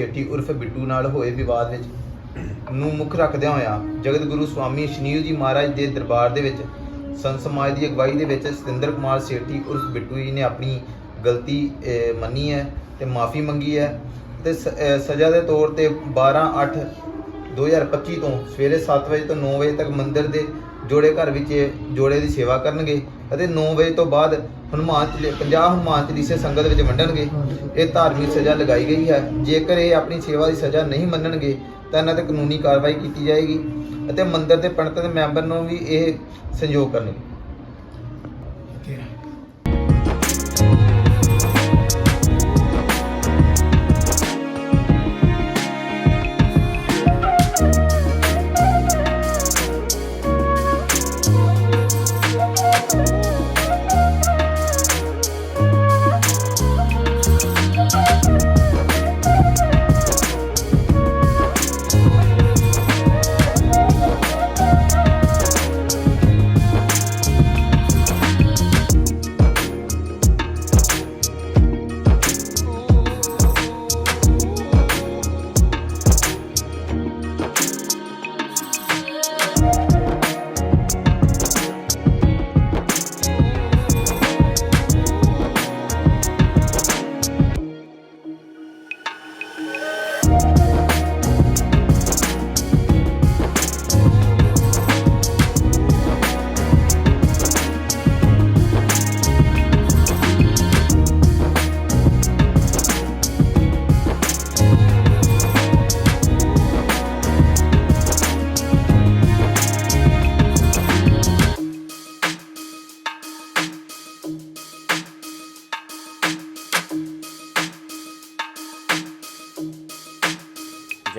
ਸੇਠੀ ਉਰਫ ਬਿੱਟੂ ਨਾਲ ਹੋਏ ਵਿਵਾਦ ਵਿੱਚ ਨੂੰ ਮੁੱਖ ਰੱਖਦਿਆਂ ਹੋਇਆ ਜਗਤ ਗੁਰੂ ਸਵਾਮੀ ਸ਼ਨੀਲ ਜੀ ਮਹਾਰਾਜ ਦੇ ਦਰਬਾਰ ਦੇ ਵਿੱਚ ਸੰਤ ਸਮਾਜ ਦੀ ਅਗਵਾਈ ਦੇ ਵਿੱਚ ਸਤਿੰਦਰ ਕੁਮਾਰ ਸੇਠੀ ਉਰਫ ਬਿੱਟੂ ਜੀ ਨੇ ਆਪਣੀ ਗਲਤੀ ਮੰਨੀ ਹੈ ਤੇ ਮਾਫੀ ਮੰਗੀ ਹੈ ਤੇ ਸਜ਼ਾ ਦੇ ਤੌਰ ਤੇ 12 8 2025 ਤੋਂ ਸਵੇਰੇ 7 ਵਜੇ ਤੋਂ 9 ਵਜੇ ਤੱਕ ਮੰਦਿਰ ਦੇ ਜੋੜੇ ਘਰ ਵਿੱਚ ਜੋੜੇ ਦੀ ਸੇਵਾ ਕਰਨਗੇ ਅਤੇ 9 ਵਜੇ ਤੋਂ ਬਾਅਦ ਹਨੂਮਾਨ ਚਲੀ 50 ਹਨੂਮਾਨ ਚਾਲੀਸੇ ਸੰਗਤ ਵਿੱਚ ਵੰਡਣਗੇ। ਇਹ ਧਾਰਮਿਕ ਸਜ਼ਾ ਲਗਾਈ ਗਈ ਹੈ। ਜੇਕਰ ਇਹ ਆਪਣੀ ਸੇਵਾ ਦੀ ਸਜ਼ਾ ਨਹੀਂ ਮੰਨਣਗੇ, ਤਾਂ ਇਹਨਾਂ ਤੇ ਕਾਨੂੰਨੀ ਕਾਰਵਾਈ ਕੀਤੀ ਜਾਏਗੀ ਅਤੇ ਮੰਦਿਰ ਦੇ ਪੰਡਤ ਦੇ ਮੈਂਬਰ ਨੂੰ ਵੀ ਇਹ ਸੰਯੋਗ ਕਰਨਗੇ।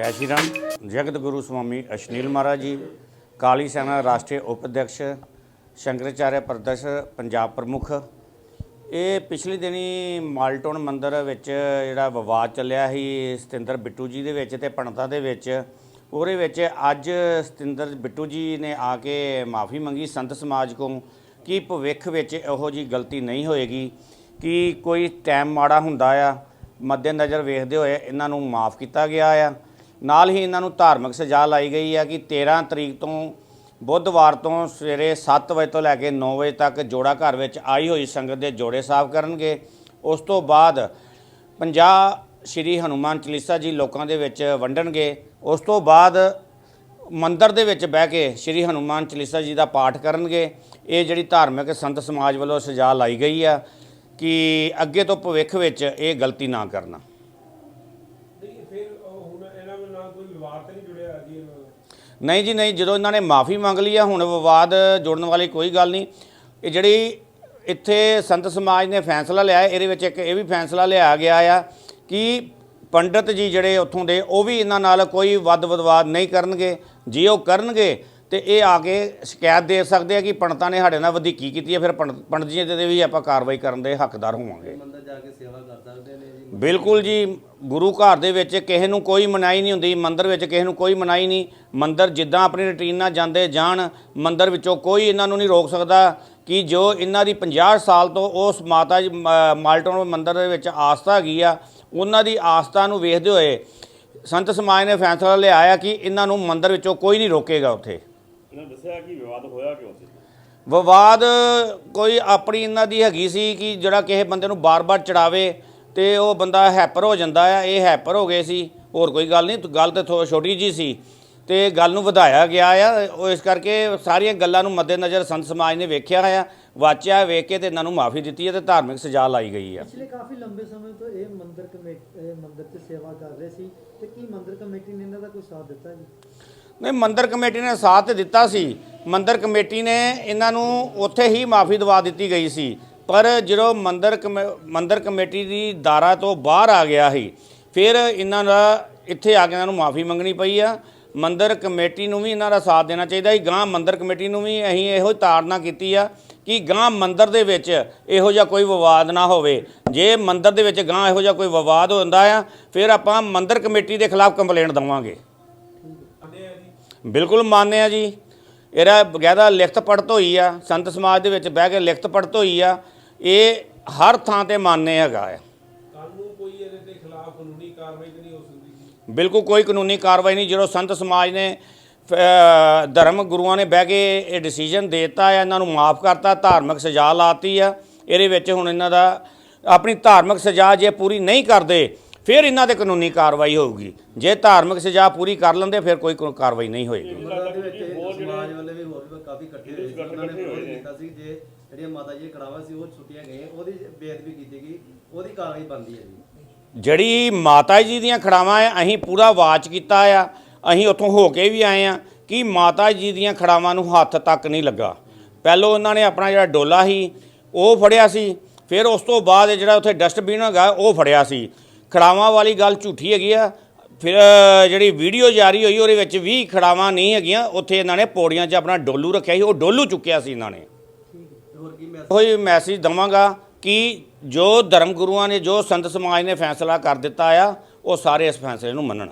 ਜੈ ਸ਼੍ਰੀ ਰਾਮ। ਜਗਤ ਗੁਰੂ ਸਵਾਮੀ ਅਸ਼ਨੀਲ ਮਹਾਰਾਜ ਜੀ, ਕਾਲੀ ਸੈਨਾ ਰਾਸ਼ਟਰੀ ਉਪਅਧਿਕਸ਼ ਸ਼ੰਕਰਾਚਾਰਿਆ ਪ੍ਰਦਰਸ਼, ਪੰਜਾਬ ਪ੍ਰਮੁੱਖ। ਇਹ ਪਿਛਲੇ ਦਿਨੀ ਮਾਲਟੋਨ ਮੰਦਰ ਵਿੱਚ ਜਿਹੜਾ ਵਿਵਾਦ ਚੱਲਿਆ ਸੀ ਸਤਿੰਦਰ ਬਿੱਟੂ ਜੀ ਦੇ ਵਿੱਚ ਤੇ ਪੰਡਤਾਂ ਦੇ ਵਿੱਚ, ਉਹਦੇ ਵਿੱਚ ਅੱਜ ਸਤਿੰਦਰ ਬਿੱਟੂ ਜੀ ਨੇ ਆ ਕੇ ਮਾਫੀ ਮੰਗੀ ਸੰਤ ਸਮਾਜ ਕੋਲ ਕਿ ਭਵਿੱਖ ਵਿੱਚ ਇਹੋ ਜੀ ਗਲਤੀ ਨਹੀਂ ਹੋਏਗੀ, ਕਿ ਕੋਈ ਟਾਈਮ ਮਾੜਾ ਹੁੰਦਾ ਆ, ਮੱਦੇਨਜ਼ਰ ਵੇਖਦੇ ਹੋਏ ਇਹਨਾਂ ਨੂੰ ਮਾਫ ਕੀਤਾ ਗਿਆ ਆ। ਨਾਲ ਹੀ ਇਹਨਾਂ ਨੂੰ ਧਾਰਮਿਕ ਸਜ਼ਾ ਲਾਈ ਗਈ ਆ ਕਿ 13 ਤਰੀਕ ਤੋਂ ਬੁੱਧਵਾਰ ਤੋਂ ਸਵੇਰੇ 7 ਵਜੇ ਤੋਂ ਲੈ ਕੇ 9 ਵਜੇ ਤੱਕ ਜੋੜਾ ਘਰ ਵਿੱਚ ਆਈ ਹੋਈ ਸੰਗਤ ਦੇ ਜੋੜੇ ਸਾਫ਼ ਕਰਨਗੇ। ਉਸ ਤੋਂ ਬਾਅਦ 50 ਸ਼੍ਰੀ ਹਨੂਮਾਨ ਚਾਲੀਸਾ ਜੀ ਲੋਕਾਂ ਦੇ ਵਿੱਚ ਵੰਡਣਗੇ। ਉਸ ਤੋਂ ਬਾਅਦ ਮੰਦਰ ਦੇ ਵਿੱਚ ਬਹਿ ਕੇ ਸ਼੍ਰੀ ਹਨੂਮਾਨ ਚਾਲੀਸਾ ਜੀ ਦਾ ਪਾਠ ਕਰਨਗੇ। ਇਹ ਜਿਹੜੀ ਧਾਰਮਿਕ ਸੰਤ ਸਮਾਜ ਵੱਲੋਂ ਸਜ਼ਾ ਲਾਈ ਗਈ ਆ ਕਿ ਅੱਗੇ ਤੋਂ ਭਵਿੱਖ ਵਿੱਚ ਇਹ ਗਲਤੀ ਨਾ ਕਰਨਾ ਨਹੀਂ ਫਿਰ ਉਹ ਹੁਣ ਇਹਨਾਂ ਨਾਲ ਨਾ ਕੋਈ ਵਿਵਾਦ ਤਾਂ ਨਹੀਂ ਜੁੜਿਆ ਜੀ ਇਹਨਾਂ ਨਾਲ ਨਹੀਂ ਜੀ, ਨਹੀਂ, ਜਦੋਂ ਇਹਨਾਂ ਨੇ ਮਾਫੀ ਮੰਗ ਲਈ ਆ, ਹੁਣ ਵਿਵਾਦ ਜੋੜਨ ਵਾਲੀ ਕੋਈ ਗੱਲ ਨਹੀਂ। ਇਹ ਜਿਹੜੀ ਇੱਥੇ ਸੰਤ ਸਮਾਜ ਨੇ ਫੈਸਲਾ ਲਿਆ, ਇਹਦੇ ਵਿੱਚ ਇੱਕ ਇਹ ਵੀ ਫੈਸਲਾ ਲਿਆ ਗਿਆ ਆ ਕਿ ਪੰਡਤ ਜੀ ਜਿਹੜੇ ਉੱਥੋਂ ਦੇ, ਉਹ ਵੀ ਇਹਨਾਂ ਨਾਲ ਕੋਈ ਵੱਧ ਵਿਵਾਦ ਨਹੀਂ ਕਰਨਗੇ। ਜੇ ਉਹ ਕਰਨਗੇ ਤੇ ਇਹ ਆ ਕੇ ਸ਼ਿਕਾਇਤ ਦੇ ਸਕਦੇ ਆ ਕਿ ਪੰਡਤਾਂ ਨੇ ਸਾਡੇ ਨਾਲ ਵਧੀਕੀ ਕੀਤੀ ਹੈ, ਫਿਰ ਪੰਡਤ ਪੰਡਤ ਜੀ ਦੇ ਵੀ ਆਪਾਂ ਕਾਰਵਾਈ ਕਰਨ ਦੇ ਹੱਕਦਾਰ ਹੋਵਾਂਗੇ। ਮੰਦਰ ਜਾ ਕੇ ਸੇਵਾ ਕਰ ਸਕਦੇ ਨੇ ਜੀ ਬਿਲਕੁਲ ਜੀ, ਗੁਰੂ ਘਰ ਦੇ ਵਿੱਚ ਕਿਸੇ ਨੂੰ ਕੋਈ ਮਨਾਈ ਨਹੀਂ ਹੁੰਦੀ, ਮੰਦਿਰ ਵਿੱਚ ਕਿਸੇ ਨੂੰ ਕੋਈ ਮਨਾਈ ਨਹੀਂ। ਮੰਦਿਰ ਜਿੱਦਾਂ ਆਪਣੀ ਰੁਟੀਨ ਨਾਲ ਜਾਂਦੇ ਜਾਣ, ਮੰਦਿਰ ਵਿੱਚੋਂ ਕੋਈ ਇਹਨਾਂ ਨੂੰ ਨਹੀਂ ਰੋਕ ਸਕਦਾ ਕਿ ਜੋ ਇਹਨਾਂ ਦੀ 50 ਸਾਲ ਤੋਂ ਉਸ ਮਾਤਾ ਜੀ, ਮ- ਮਾਲਟਨ ਮੰਦਿਰ ਦੇ ਵਿੱਚ ਆਸਥਾ ਹੈਗੀ ਆ, ਉਹਨਾਂ ਦੀ ਆਸਥਾ ਨੂੰ ਵੇਖਦੇ ਹੋਏ ਸੰਤ ਸਮਾਜ ਨੇ ਫੈਸਲਾ ਲਿਆ ਆ ਕਿ ਇਹਨਾਂ ਨੂੰ ਮੰਦਿਰ ਵਿੱਚੋਂ ਕੋਈ ਨਹੀਂ ਰੋਕੇਗਾ ਉੱਥੇ। ਇਹਨਾਂ ਦੱਸਿਆ ਕਿ ਵਿਵਾਦ ਹੋਇਆ ਕਿਉਂ ਸੀ? ਵਿਵਾਦ ਕੋਈ ਆਪਣੀ ਇਹਨਾਂ ਦੀ ਹੈਗੀ ਸੀ ਕਿ ਜਿਹੜਾ ਕਿਸੇ ਬੰਦੇ ਨੂੰ ਬਾਰ-ਬਾਰ ਚੜਾਵੇ ਤੇ ਉਹ ਬੰਦਾ ਹੈਪਰ ਹੋ ਜਾਂਦਾ ਆ ਇਹ ਹੈਪਰ ਹੋ ਗਏ ਸੀ। ਹੋਰ ਕੋਈ ਗੱਲ ਨਹੀਂ ਗੱਲ ਤੇ ਥੋ ਛੋਟੀ ਜੀ ਸੀ ਤੇ ਗੱਲ ਨੂੰ ਵਧਾਇਆ ਗਿਆ ਆ। ਉਹ ਇਸ ਕਰਕੇ ਸਾਰੀਆਂ ਗੱਲਾਂ ਨੂੰ ਮੱਦੇਨਜ਼ਰ ਸੰਤ ਸਮਾਜ ਨੇ ਵੇਖਿਆ ਆ ਵਾਚਿਆ ਵੇਖ ਕੇ ਤੇ ਇਹਨਾਂ ਨੂੰ ਮਾਫੀ ਦਿੱਤੀ ਹੈ ਤੇ ਧਾਰਮਿਕ ਸਜ਼ਾ ਲਾਈ ਗਈ ਆ। ਪਿਛਲੇ ਕਾਫੀ ਲੰਬੇ ਸਮੇਂ ਤੋਂ ਇਹ ਮੰਦਿਰ ਕਮੇਟੀ ਮੰਦਿਰ 'ਚ ਸੇਵਾ ਕਰ ਰਹੇ ਸੀ ਤੇ ਕੀ ਮੰਦਿਰ ਕਮੇਟੀ ਨੇ ਇਹਨਾਂ ਦਾ ਕੋਈ ਸਾਥ ਦਿੱਤਾ ਜੀ? ਨਹੀਂ, ਮੰਦਰ ਕਮੇਟੀ ਨੇ ਸਾਥ ਦਿੱਤਾ ਸੀ। ਮੰਦਰ ਕਮੇਟੀ ਨੇ ਇਹਨਾਂ ਨੂੰ ਉੱਥੇ ਹੀ ਮਾਫੀ ਦਵਾ ਦਿੱਤੀ ਗਈ ਸੀ। ਪਰ ਜਦੋਂ ਮੰਦਰ ਕਮੇ- ਮੰਦਿਰ ਕਮੇਟੀ ਦੀ ਦਾਰਾ ਤੋਂ ਬਾਹਰ ਆ ਗਿਆ ਸੀ, ਫਿਰ ਇਹਨਾਂ ਦਾ ਇੱਥੇ ਆ ਕੇ ਇਹਨਾਂ ਨੂੰ ਮਾਫੀ ਮੰਗਣੀ ਪਈ ਆ। ਮੰਦਰ ਕਮੇਟੀ ਨੂੰ ਵੀ ਇਹਨਾਂ ਦਾ ਸਾਥ ਦੇਣਾ ਚਾਹੀਦਾ ਸੀ। ਗਾਂ ਮੰਦਰ ਕਮੇਟੀ ਨੂੰ ਵੀ ਅਸੀਂ ਇਹੋ ਤਾੜਨਾ ਕੀਤੀ ਆ ਕਿ ਗਾਂ ਮੰਦਰ ਦੇ ਵਿੱਚ ਇਹੋ ਜਿਹਾ ਕੋਈ ਵਿਵਾਦ ਨਾ ਹੋਵੇ। ਜੇ ਮੰਦਰ ਦੇ ਵਿੱਚ ਗਾਂ ਇਹੋ ਜਿਹਾ ਕੋਈ ਵਿਵਾਦ ਹੁੰਦਾ ਆ, ਫਿਰ ਆਪਾਂ ਮੰਦਰ ਕਮੇਟੀ ਦੇ ਖਿਲਾਫ ਕੰਪਲੇਂਟ ਦਵਾਂਗੇ। ਬਿਲਕੁਲ ਮੰਨਦੇ ਆ ਜੀ। ਇਹਦਾ ਬਕਾਇਦਾ ਲਿਖਤ ਪੜਤ ਹੋਈ ਆ ਸੰਤ ਸਮਾਜ ਦੇ ਵਿੱਚ ਬਹਿ ਕੇ ਲਿਖਤ ਪੜਤ ਹੋਈ ਆ ਇਹ ਹਰ ਥਾਂ ਤੇ ਮੰਨਦੇ ਹੈਗਾ ਆ। ਕੱਲ ਨੂੰ ਕੋਈ ਇਹਦੇ ਤੇ ਖਿਲਾਫ ਕਾਨੂੰਨੀ ਕਾਰਵਾਈ ਤਾਂ ਨਹੀਂ ਹੋ ਸਕਦੀ ਬਿਲਕੁਲ ਕੋਈ ਕਾਨੂੰਨੀ ਕਾਰਵਾਈ ਨਹੀਂ ਜਦੋਂ ਸੰਤ ਸਮਾਜ ਨੇ ਧਰਮ ਗੁਰੂਆਂ ਨੇ ਬਹਿ ਕੇ ਇਹ ਡਿਸੀਜਨ ਦਿੱਤਾ ਆ ਇਹਨਾਂ ਨੂੰ ਮਾਫ ਕਰਤਾ ਧਾਰਮਿਕ ਸਜ਼ਾ ਲਾਤੀ ਆ ਇਹਦੇ ਵਿੱਚ ਹੁਣ ਇਹਨਾਂ ਦਾ ਆਪਣੀ ਧਾਰਮਿਕ ਸਜ਼ਾ ਜੇ ਪੂਰੀ ਨਹੀਂ ਕਰਦੇ ਫਿਰ ਇਹਨਾਂ ਤੇ ਕਾਨੂੰਨੀ ਕਾਰਵਾਈ ਹੋਊਗੀ। ਜੇ ਧਾਰਮਿਕ ਸਜ਼ਾ ਪੂਰੀ ਕਰ ਲੈਂਦੇ ਫਿਰ ਕੋਈ ਕਾਰਵਾਈ ਨਹੀਂ ਹੋਏਗੀ। ਮੰਦਰਾਂ ਦੇ ਵਿੱਚ ਸਮਾਜ ਵਾਲੇ ਵੀ ਹੋਰ ਵੀ ਕਾਫੀ ਇਕੱਠੇ ਹੋਏ ਸੀ। ਉਹਨਾਂ ਨੇ ਵਿਰੋਧ ਕੀਤਾ ਸੀ ਜੇ ਜਿਹੜੀਆਂ ਮਾਤਾ ਜੀ ਕੜਾਵਾ ਸੀ ਉਹ ਛੁੱਟੀਆਂ ਗਈਆਂ ਉਹਦੀ ਬੇਅਦਬੀ ਕੀਤੀ ਗਈ ਉਹਦੀ ਕਾਰਵਾਈ ਬਣਦੀ ਹੈ ਜੀ। ਜਿਹੜੀ ਮਾਤਾ ਜੀ ਦੀਆਂ ਖੜਾਵਾਂ ਆ ਅਸੀਂ ਪੂਰਾ ਵਾਚ ਕੀਤਾ ਆ ਅਸੀਂ ਉੱਥੋਂ ਹੋ ਕੇ ਵੀ ਆਏ ਆ ਕਿ ਮਾਤਾ ਜੀ ਦੀਆਂ ਖੜਾਵਾਂ ਨੂੰ ਹੱਥ ਤੱਕ ਨਹੀਂ ਲੱਗਾ। ਪਹਿਲੋਂ ਉਹਨਾਂ ਨੇ ਆਪਣਾ ਜਿਹੜਾ ਡੋਲਾ ਸੀ ਉਹ ਫੜਿਆ ਸੀ ਫਿਰ ਉਸ ਤੋਂ ਬਾਅਦ ਜਿਹੜਾ ਉੱਥੇ ਡਸਟਬਿਨ ਹੈਗਾ ਉਹ ਫੜਿਆ ਸੀ। ਖੜਾਵਾਂ ਵਾਲੀ ਗੱਲ ਝੂਠੀ ਹੈਗੀ ਆ। ਫਿਰ ਜਿਹੜੀ ਵੀਡੀਓ ਜਾਰੀ ਹੋਈ, ਉਹਦੇ ਵਿੱਚ ਵੀ ਖੜਾਵਾਂ ਨਹੀਂ ਹੈਗੀਆਂ। ਉੱਥੇ ਇਹਨਾਂ ਨੇ ਪੌੜੀਆਂ 'ਚ ਆਪਣਾ ਡੋਲੂ ਰੱਖਿਆ ਸੀ। ਉਹ ਡੋਲੂ ਚੁੱਕਿਆ ਸੀ ਇਹਨਾਂ ਨੇ। ਤੇ ਉਹੀ ਮੈਸੇਜ ਦਵਾਂਗਾ ਕਿ ਜੋ ਧਰਮ ਗੁਰੂਆਂ ਨੇ, ਜੋ ਸੰਤ ਸਮਾਜ ਨੇ ਫੈਸਲਾ ਕਰ ਦਿੱਤਾ ਆ, ਉਹ ਸਾਰੇ ਇਸ ਫੈਸਲੇ ਨੂੰ ਮੰਨਣ।